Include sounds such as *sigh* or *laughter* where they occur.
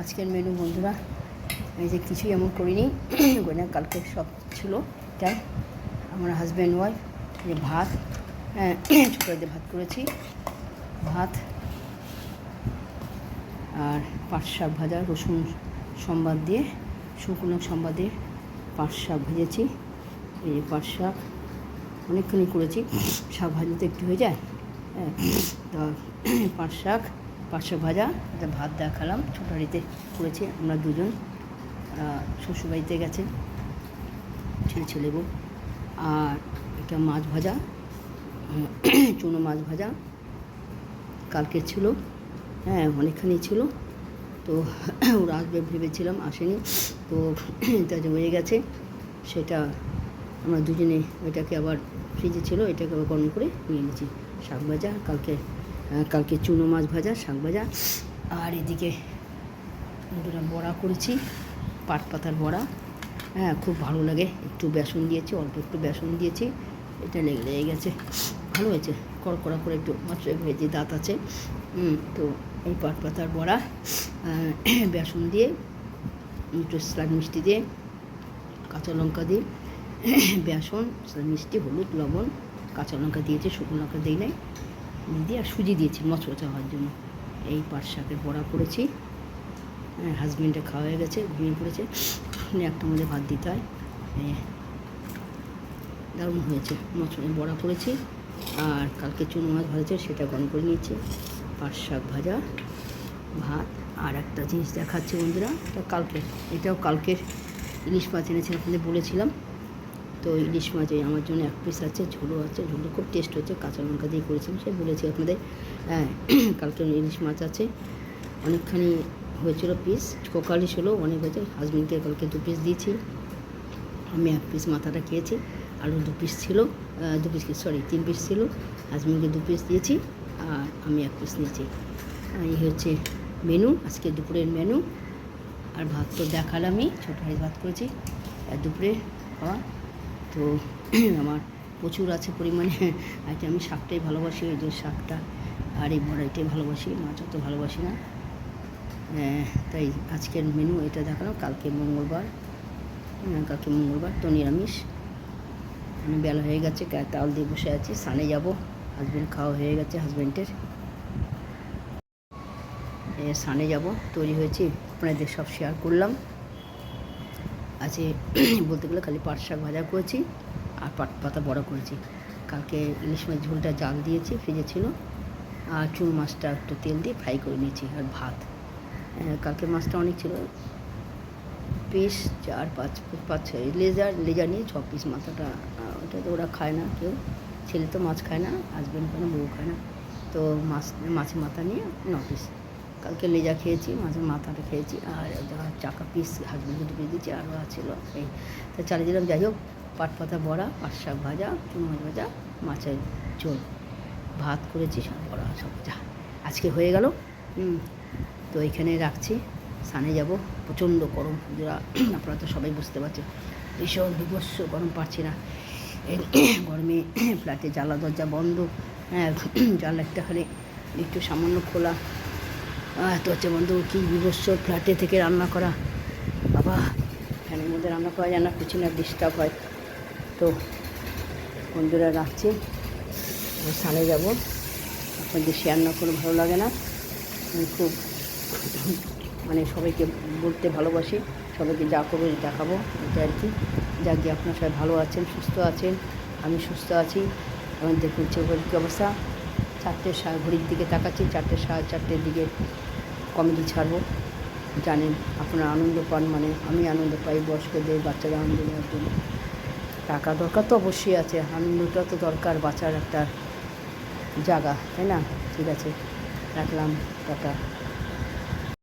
আজকের মেনু বন্ধুরা, এই যে কিছুই এমন করিনি। গয়না কালকে সব ছিল। তাই আমার হাজব্যান্ড ওয়াইফ যে ভাত। হ্যাঁ ভাত করেছি। ভাত আর পাট শাক ভাজা, রসুন সম্বাদ দিয়ে, শুকনো সম্বাদ পাট শাক ভেজেছি। এই যে পাট শাক অনেকখানি করেছি। শাক ভাজতে একটু হয়ে যায়। হ্যাঁ তো পাট শাক পাট শাক ভাজা, একটা ভাত দেখালাম ছোটারিতে করেছি, আমরা দুজন। শ্বশুরবাড়িতে গেছে, ছেলে ছেলে বউ। আর এটা মাছ ভাজা *clears throat* চুনো মাছ ভাজা। কালকের ছিল হ্যাঁ অনেকখানি ছিল। তো *clears throat* ওরা আসবে ভেবেছিলাম, আসেনি। তো *clears throat* তাই হয়ে গেছে, সেটা আমরা দুজনে, ওইটাকে আবার ফ্রিজে ছিল, এটাকে আবার গরম করে নিয়ে নিয়েছি শাক ভাজা, কালকে কালকে চুনো মাছ ভাজা, শাক ভাজা। আর এদিকে দুটো বড়া করেছি, পাট পাতার বড়া। হ্যাঁ খুব ভালো লাগে। একটু বেসন দিয়েছি, অল্প একটু বেসন দিয়েছি। এটা লেগে লেগে গেছে। ভালো হয়েছে। কড়কড়া করে একটু মাত্র ভেজে দাঁত আছে। তো এই পাট পাতার বড়া *clears throat* বেসন দিয়ে, একটু স্লাদ মিষ্টি দিয়ে, কাঁচা লঙ্কা দিয়ে, *clears throat* বেসন মিষ্টি, হলুদ, লবণ, কাঁচা লঙ্কা দিয়েছি, শুকনো লঙ্কা দিই নাই। দিয়ে আর সুজি দিয়েছি মচমচা হওয়ার জন্য। এই পাট শাকের বড়া করেছি। হাজবেন্ডে খাওয়া হয়ে গেছে, ঘুমিয়ে পড়েছে। একটা মধ্যে ভাত দিতে হয়। দারুণ হয়েছে। মচমচে বড়া করেছি। আর কালকে চুনো মাছ ভাজছে, সেটা গরম করে নিয়েছি। পাট শাক ভাজা, ভাত, আর একটা জিনিস দেখাচ্ছে বন্ধুরা, এটা কালকে এটাও কালকের ইলিশ মাছ এনেছে আপনাদের বলেছিলাম। তো ইলিশ মাছ আমার জন্য এক পিস আছে, ঝোলও আছে ঝোলও খুব টেস্ট হচ্ছে, কাঁচা লঙ্কা দিয়ে করেছিলাম, সে বলেছি আপনাদের হ্যাঁ *clears throat* কালকে ইলিশ মাছ আছে, অনেকখানি হয়েছিল পিস কোকালিশ হলো অনেক হয়েছে হাজবেন্ডকে কালকে দু পিস দিয়েছি, আমি এক পিস মাথাটা খেয়েছি আলু দু পিস ছিল দু পিস সরি তিন পিস ছিল হাজবেন্ডকে দু পিস দিয়েছি, আর আমি এক পিস নিয়েছি। এই হচ্ছে মেনু আজকে দুপুরের মেনু আর ভাত তো দেখালামই, ছোটো হাঁড়ি ভাত করেছি, আর দুপুরে খাওয়া তো *clears throat* আমার প্রচুর আছে পরিমাণে। আজকে আমি শাকটাই ভালোবাসি ওই যে শাকটা। আর এই বড়াইটাই ভালোবাসি মাছ অত ভালোবাসি না। তাই আজকের মেনু এটা দেখালাম, কালকে মঙ্গলবার। কালকে মঙ্গলবার, তো নিরামিষ। আমি বেলা হয়ে গেছে তাল দিয়ে বসে আছি সানে যাব। হাজব্যান্ড খাওয়া হয়ে গেছে হাজব্যান্ডের সানে যাব, তৈরি হয়েছি, আপনাদের সব শেয়ার করলাম। আজকে *clears throat* বলতে গেলে খালি পাট শাক ভাজা করেছি আর পাট পাতা বড়া করেছি। কালকে ইলিশ মাছ ঝোলটা জাল দিয়েছি ছিল। আর চুন মাছটা একটু তেল দিয়ে ফ্রাই করে নিয়েছি আর ভাত। কালকে মাছটা অনেক ছিল। পিস চার পাঁচ পাঁচ ছয়, লেজার লেজার নিয়ে ছ পিস মাথাটা ওটা তো ওরা খায় না কেউ। ছেলে তো মাছ খায় না হাজব্যান্ড খায় না বউ খায় না। তো মাছ, মাছের মাথা নিয়ে ন পিস। কালকে লেজা খেয়েছি মাছের মাথাটা খেয়েছি, আর চাকা পিস দু পিস দিয়েছি, আরও ছিল এই, তো চালিয়ে দিলাম, যাই হোক, পাট পাতা বড়া, পাট শাক ভাজা চুনো মাছ ভাজা, মাছের ঝোল, ভাত করেছি, সব বড়া, সব যা, আজকে হয়ে গেল তো এখানে রাখছি সানে যাব, প্রচণ্ড গরম যারা *clears throat* আপনারা তো সবাই বুঝতে পারছেন, ভীষণ বিভৎস গরম পাচ্ছি না *clears throat* গরমে *clears throat* ফ্ল্যাটে জ্বালা দরজা বন্ধ হ্যাঁ জানলা একটা খালি একটু সামান্য খোলা আহ, তো হচ্ছে বন্ধু কী বিভৎস ফ্ল্যাটে থেকে রান্না করা। বাবা ফ্যানের মধ্যে রান্না করা যায় না পিছনে ডিস্টার্ব হয়। তো বন্ধুরা রাখছি। সানে যাব। আপনাদের শেয়ার না করে ভালো লাগে না। আমি খুব মানে সবাইকে বলতে ভালোবাসি। সবাইকে যা করব দেখাবো এটা আর কি। যাক গিয়ে আপনার সবাই ভালো আছেন সুস্থ আছেন আমি সুস্থ আছি। এবং দেখুন চৌবাড়ির কী অবস্থা? চারটে ঘড়ির দিকে তাকাচ্ছি চারটে সাড়ে চারটের দিকে কমেডি ছাড়ব। জানেন, আপনারা আনন্দ পান মানে আমি আনন্দ পাই, বয়স্কদের, বাচ্চারা আনন্দ নেওয়ার জন্য। টাকা দরকার তো অবশ্যই আছে, আনন্দটা তো দরকার, বাঁচার একটা জায়গা, তাই না? ঠিক আছে, রাখলাম, টাটা।